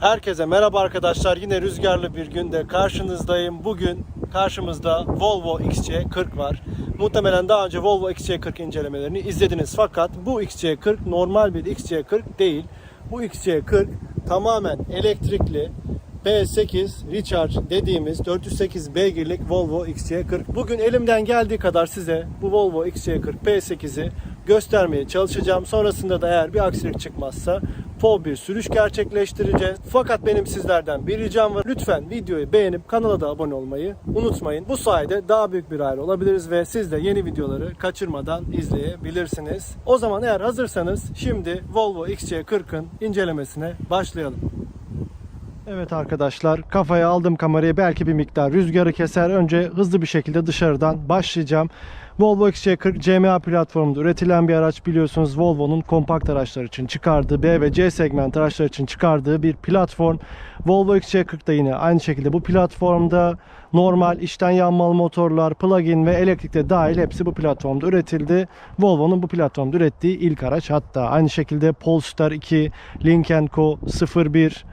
Herkese merhaba arkadaşlar. Yine rüzgarlı bir günde karşınızdayım. Bugün karşımızda Volvo XC40 var. Muhtemelen daha önce Volvo XC40 incelemelerini izlediniz. Fakat bu XC40 normal bir XC40 değil. Bu XC40 tamamen elektrikli P8 Recharge dediğimiz 408 beygirlik Volvo XC40. Bugün elimden geldiği kadar size bu Volvo XC40 P8'i göstermeye çalışacağım. Sonrasında da eğer bir aksilik çıkmazsa PO bir sürüş gerçekleştireceğiz. Fakat benim sizlerden bir ricam var. Lütfen videoyu beğenip kanala da abone olmayı unutmayın. Bu sayede daha büyük bir aile olabiliriz ve siz de yeni videoları kaçırmadan izleyebilirsiniz. O zaman eğer hazırsanız şimdi Volvo XC40'ın incelemesine başlayalım. Evet arkadaşlar kafaya aldım kamerayı belki bir miktar rüzgarı keser. Önce hızlı bir şekilde dışarıdan başlayacağım. Volvo XC40 CMA platformunda üretilen bir araç biliyorsunuz Volvo'nun kompakt araçlar için çıkardığı B ve C segment araçlar için çıkardığı bir platform. Volvo XC40 da yine aynı şekilde bu platformda normal içten yanmalı motorlar, plug-in ve elektrikte dahil hepsi bu platformda üretildi. Volvo'nun bu platformda ürettiği ilk araç hatta aynı şekilde Polestar 2, Lynk Co 01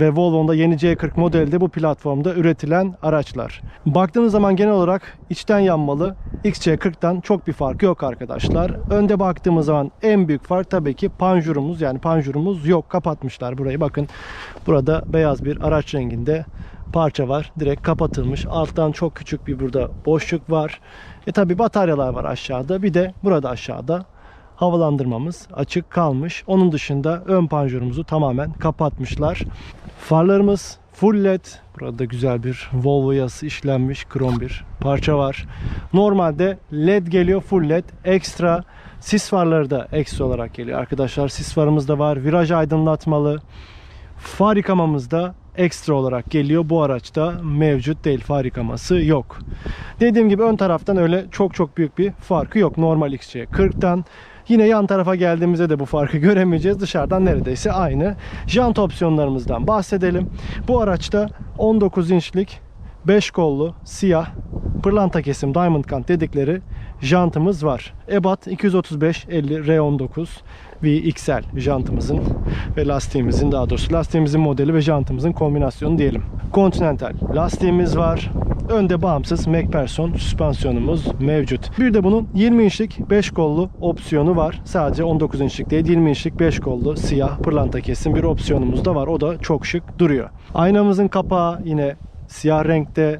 ve Volvo'nun da yeni C40 modeli de bu platformda üretilen araçlar. Baktığınız zaman genel olarak içten yanmalı XC40'tan çok bir fark yok arkadaşlar. Önde baktığımız zaman en büyük fark tabii ki panjurumuz yani panjurumuz yok kapatmışlar burayı bakın. Burada beyaz bir araç renginde parça var. Direkt kapatılmış. Alttan çok küçük bir burada boşluk var. E tabi bataryalar var aşağıda. Bir de burada aşağıda havalandırmamız açık kalmış. Onun dışında ön panjurumuzu tamamen kapatmışlar. Farlarımız full led. Burada güzel bir Volvo yazısı işlenmiş krom bir parça var. Normalde led geliyor full led. Ekstra sis farları da ekstra olarak geliyor. Arkadaşlar sis farımız da var. Viraj aydınlatmalı. Far yıkamamız da ekstra olarak geliyor. Bu araçta mevcut değil. Far yıkaması yok. Dediğim gibi ön taraftan öyle çok çok büyük bir farkı yok. Normal XC40'tan. Yine yan tarafa geldiğimizde de bu farkı göremeyeceğiz. Dışarıdan neredeyse aynı. Jant opsiyonlarımızdan bahsedelim. Bu araçta 19 inçlik 5 kollu siyah pırlanta kesim diamond kant dedikleri jantımız var. Ebat 235 50 R19 VXL jantımızın ve lastiğimizin daha doğrusu lastiğimizin modeli ve jantımızın kombinasyonu diyelim. Continental lastiğimiz var. Önde bağımsız MacPherson süspansiyonumuz mevcut. Bir de bunun 20 inçlik 5 kollu opsiyonu var. Sadece 19 inçlik değil 20 inçlik 5 kollu siyah pırlanta kesim bir opsiyonumuz da var. O da çok şık duruyor. Aynamızın kapağı yine siyah renkte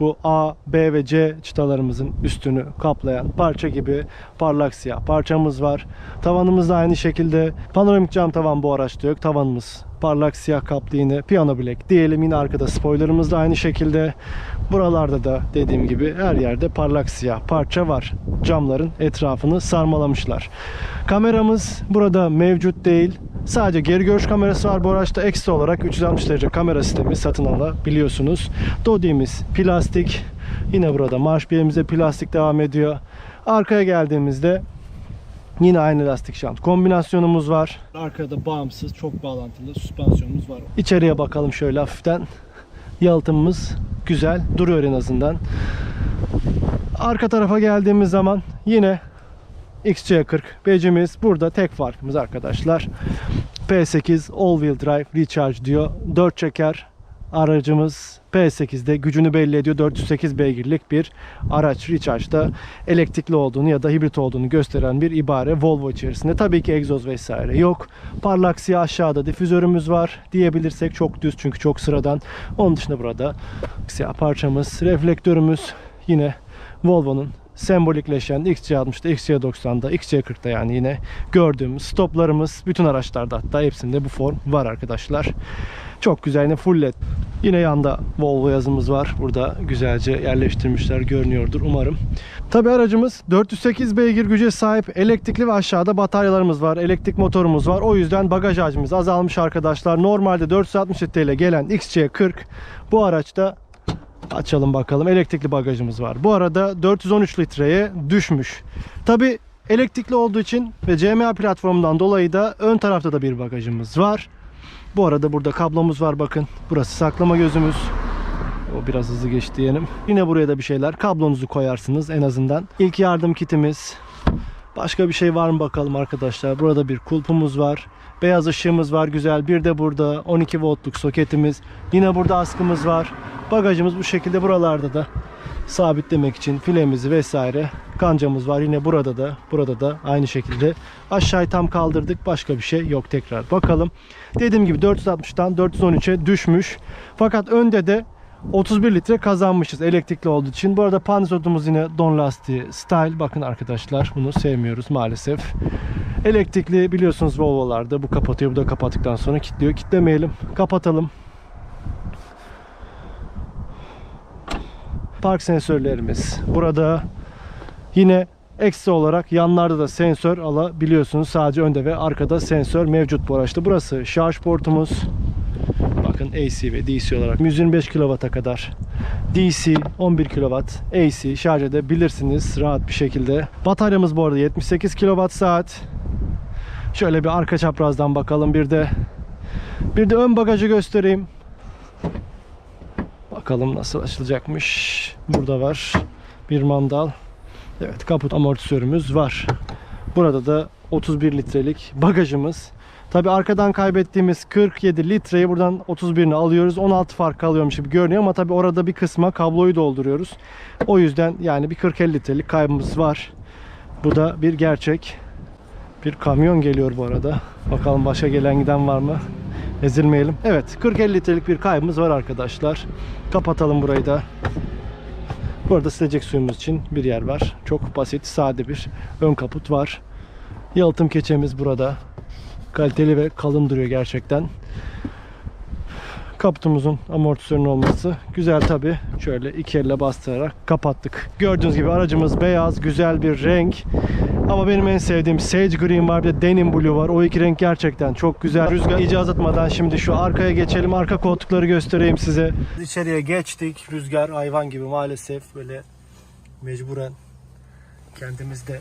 bu A, B ve C çıtalarımızın üstünü kaplayan parça gibi parlak siyah parçamız var. Tavanımız da aynı şekilde panoramik cam tavan bu araçta yok. Tavanımız parlak siyah kaplı yine piano black diyelim. Yine arkada spoilerımız da aynı şekilde. Buralarda da dediğim gibi her yerde parlak siyah parça var. Camların etrafını sarmalamışlar. Kameramız burada mevcut değil. Sadece geri görüş kamerası var bu araçta. Ekstra olarak 360 derece kamera sistemi satın alabiliyorsunuz. Dodi'miz plastik. Yine burada marş birimize plastik devam ediyor. Arkaya geldiğimizde Yine aynı lastik şant kombinasyonumuz var. Arkada bağımsız çok bağlantılı süspansiyonumuz var. İçeriye bakalım şöyle hafiften. Yalıtımımız güzel duruyor en azından. Arka tarafa geldiğimiz zaman yine XC40 becimiz burada tek farkımız arkadaşlar. P8 All Wheel Drive Recharge diyor. 4 çeker aracımız P8'de gücünü belli ediyor. 408 beygirlik bir araç Recharge'da elektrikli olduğunu ya da hibrit olduğunu gösteren bir ibare Volvo içerisinde. Tabii ki egzoz vesaire yok. Parlak siyah aşağıda difüzörümüz var diyebilirsek çok düz çünkü çok sıradan. Onun dışında burada siyah parçamız, reflektörümüz yine Volvo'nun sembolikleşen XC60'da, XC90'da, XC40'da yani yine gördüğümüz stoplarımız bütün araçlarda hatta hepsinde bu form var arkadaşlar. Çok güzel yine full led. Yine yanda Volvo yazımız var. Burada güzelce yerleştirmişler görünüyordur umarım. Tabi aracımız 408 beygir güce sahip elektrikli ve aşağıda bataryalarımız var. Elektrik motorumuz var. O yüzden bagaj hacmimiz azalmış arkadaşlar. Normalde 460 litre ile gelen XC40 bu araçta Açalım bakalım. Elektrikli bagajımız var. Bu arada 413 litreye düşmüş. Tabi elektrikli olduğu için ve CMA platformundan dolayı da ön tarafta da bir bagajımız var. Bu arada burada kablomuz var bakın. Burası saklama gözümüz. O biraz hızlı geçti diyelim. Yine buraya da bir şeyler. Kablonuzu koyarsınız en azından. İlk yardım kitimiz. Başka bir şey var mı bakalım arkadaşlar. Burada bir kulpumuz var. Beyaz ışığımız var güzel. Bir de burada 12 voltluk soketimiz. Yine burada askımız var. Bagajımız bu şekilde buralarda da sabitlemek için filemizi vesaire kancamız var. Yine burada da burada da aynı şekilde aşağıyı tam kaldırdık. Başka bir şey yok tekrar. Bakalım. Dediğim gibi 460'tan 413'e düşmüş. Fakat önde de 31 litre kazanmışız elektrikli olduğu için. Bu arada panzotumuz yine don lastiği style. Bakın arkadaşlar bunu sevmiyoruz maalesef. Elektrikli biliyorsunuz Volvo'larda bu kapatıyor. Bu da kapattıktan sonra kilitliyor. Kitlemeyelim. Kapatalım. Park sensörlerimiz. Burada yine ekstra olarak yanlarda da sensör alabiliyorsunuz. Sadece önde ve arkada sensör mevcut bu araçta. Burası şarj portumuz. Bakın AC ve DC olarak 125 kW'a kadar DC 11 kW AC şarj edebilirsiniz rahat bir şekilde. Bataryamız bu arada 78 kWh saat. Şöyle bir arka çaprazdan bakalım bir de. Bir de ön bagajı göstereyim. Bakalım nasıl açılacakmış. Burada var bir mandal. Evet kaput amortisörümüz var. Burada da 31 litrelik bagajımız. Tabi arkadan kaybettiğimiz 47 litreyi buradan 31'ini alıyoruz. 16 fark kalıyormuş gibi görünüyor ama tabi orada bir kısma kabloyu dolduruyoruz. O yüzden yani bir 40-50 litrelik kaybımız var. Bu da bir gerçek. Bir kamyon geliyor bu arada. Bakalım başka gelen giden var mı? Ezilmeyelim. Evet 40-50 litrelik bir kaybımız var arkadaşlar. Kapatalım burayı da. Burada silecek suyumuz için bir yer var. Çok basit, sade bir ön kaput var. Yalıtım keçemiz burada. Kaliteli ve kalın duruyor gerçekten. Kaputumuzun amortisörün olması güzel tabi. Şöyle iki elle bastırarak kapattık. Gördüğünüz gibi aracımız beyaz, güzel bir renk. Ama benim en sevdiğim Sage Green var bir de Denim Blue var. O iki renk gerçekten çok güzel. Rüzgar iyice azaltmadan şimdi şu arkaya geçelim. Arka koltukları göstereyim size. İçeriye geçtik. Rüzgar hayvan gibi maalesef böyle mecburen kendimizde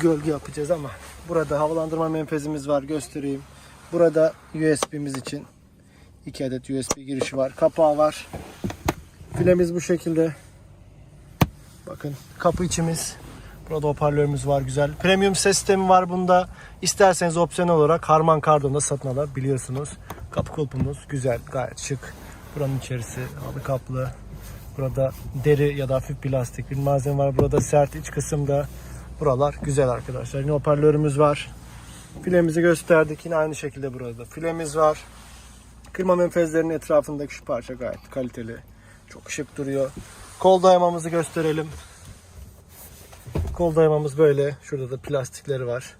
gölge yapacağız ama burada havalandırma menfezimiz var göstereyim. Burada USB'miz için 2 adet USB girişi var. Kapağı var. Filemiz bu şekilde. Bakın kapı içimiz. Burada hoparlörümüz var güzel. Premium ses sistemi var bunda. İsterseniz opsiyonel olarak Harman Kardon'da satın alabiliyorsunuz. Kapı kulpumuz güzel, gayet şık. Buranın içerisi halı kaplı. Burada deri ya da hafif plastik bir malzeme var. Burada sert iç kısımda. Buralar güzel arkadaşlar. Yine hoparlörümüz var. Filemizi gösterdik. Yine aynı şekilde burada filemiz var. Kırma menfezlerinin etrafındaki şu parça gayet kaliteli. Çok şık duruyor. Kol dayamamızı gösterelim. Kol dayamamız böyle. Şurada da plastikleri var.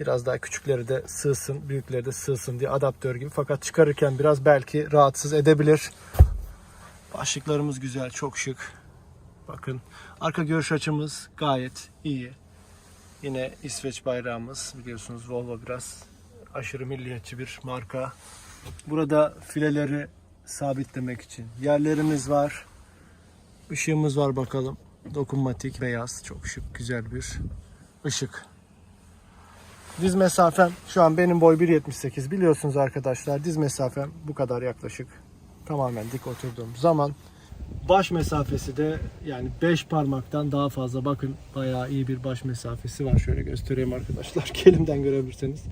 Biraz daha küçükleri de sığsın, büyükleri de sığsın diye adaptör gibi. Fakat çıkarırken biraz belki rahatsız edebilir. Başlıklarımız güzel, çok şık. Bakın arka görüş açımız gayet iyi. Yine İsveç bayrağımız biliyorsunuz Volvo biraz aşırı milliyetçi bir marka. Burada fileleri sabitlemek için yerlerimiz var. Işığımız var bakalım. Dokunmatik beyaz çok şık güzel bir ışık. Diz mesafem şu an benim boy 1.78 biliyorsunuz arkadaşlar diz mesafem bu kadar yaklaşık. Tamamen dik oturduğum zaman baş mesafesi de yani 5 parmaktan daha fazla bakın bayağı iyi bir baş mesafesi var. Şöyle göstereyim arkadaşlar. Elimden görebilirsiniz.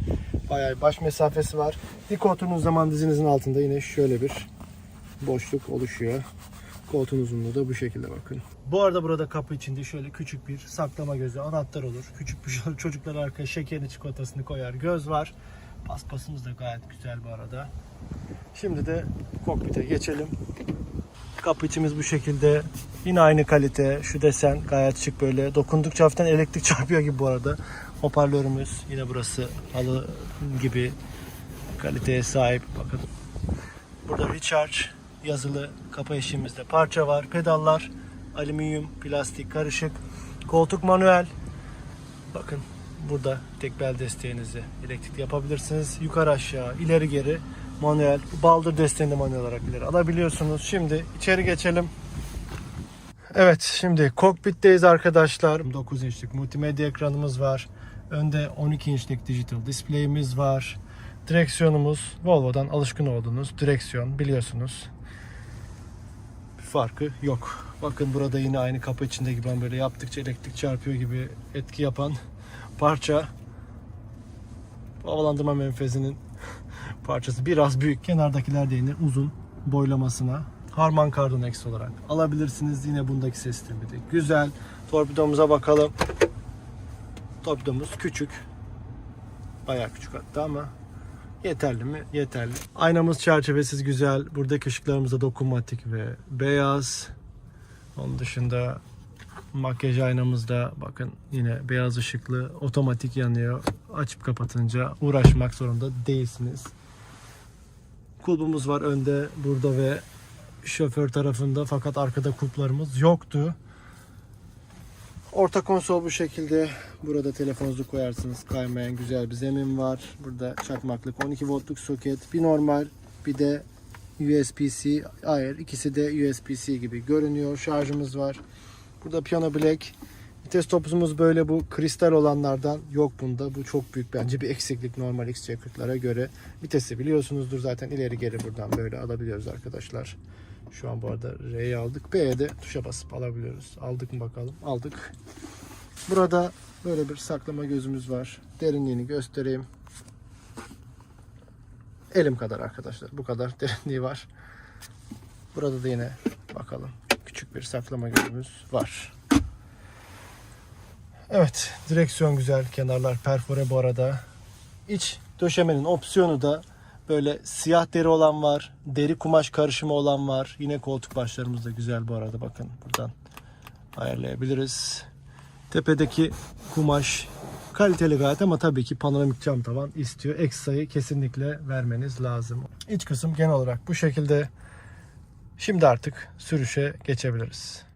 Bayağı baş mesafesi var. Dik oturduğunuz zaman dizinizin altında yine şöyle bir boşluk oluşuyor. Koltuğun uzunluğu da bu şekilde bakın. Bu arada burada kapı içinde şöyle küçük bir saklama gözü anahtar olur. Küçük bir şey- çocuklar arkaya şekerini çikolatasını koyar. Göz var. Paspasımız da gayet güzel bu arada. Şimdi de kokpite geçelim. Kapı içimiz bu şekilde. Yine aynı kalite. Şu desen gayet şık böyle. Dokundukça hafiften elektrik çarpıyor gibi bu arada. Hoparlörümüz yine burası halı gibi kaliteye sahip. Bakın. Burada recharge yazılı kapı eşiğimizde parça var. Pedallar alüminyum, plastik karışık. Koltuk manuel. Bakın burada tek bel desteğinizi elektrikli yapabilirsiniz. Yukarı aşağı, ileri geri manuel. Baldır desteğini de manuel olarak ileri alabiliyorsunuz. Şimdi içeri geçelim. Evet şimdi kokpitteyiz arkadaşlar. 9 inçlik multimedya ekranımız var. Önde 12 inçlik dijital display'imiz var. Direksiyonumuz Volvo'dan alışkın olduğunuz direksiyon biliyorsunuz. Farkı yok. Bakın burada yine aynı kapı içinde gibi ben böyle yaptıkça elektrik çarpıyor gibi etki yapan parça. Havalandırma menfezinin parçası biraz büyük. Kenardakiler de yine uzun boylamasına. Harman Kardon eksi olarak alabilirsiniz. Yine bundaki ses de güzel. Torpidomuza bakalım. Torpidomuz küçük. Bayağı küçük hatta ama yeterli mi? Yeterli. Aynamız çerçevesiz güzel. Buradaki ışıklarımız da dokunmatik ve beyaz. Onun dışında makyaj aynamızda bakın yine beyaz ışıklı otomatik yanıyor. Açıp kapatınca uğraşmak zorunda değilsiniz. Kulbumuz var önde burada ve şoför tarafında fakat arkada kulplarımız yoktu. Orta konsol bu şekilde. Burada telefonunuzu koyarsınız. Kaymayan güzel bir zemin var. Burada çakmaklık 12 voltluk soket. Bir normal bir de USB-C. Hayır ikisi de USB-C gibi görünüyor. Şarjımız var. Burada piyano black. Vites topuzumuz böyle bu kristal olanlardan yok bunda. Bu çok büyük bence bir eksiklik normal XC40'lara göre. Vitesi biliyorsunuzdur zaten ileri geri buradan böyle alabiliyoruz arkadaşlar. Şu an bu arada R'yi aldık. B'ye de tuşa basıp alabiliyoruz. Aldık mı bakalım? Aldık. Burada böyle bir saklama gözümüz var. Derinliğini göstereyim. Elim kadar arkadaşlar. Bu kadar derinliği var. Burada da yine bakalım. Küçük bir saklama gözümüz var. Evet, direksiyon güzel. Kenarlar perfore bu arada. İç döşemenin opsiyonu da böyle siyah deri olan var. Deri kumaş karışımı olan var. Yine koltuk başlarımız da güzel bu arada. Bakın buradan ayarlayabiliriz. Tepedeki kumaş kaliteli gayet ama tabii ki panoramik cam tavan istiyor. Ekstrayı kesinlikle vermeniz lazım. İç kısım genel olarak bu şekilde. Şimdi artık sürüşe geçebiliriz.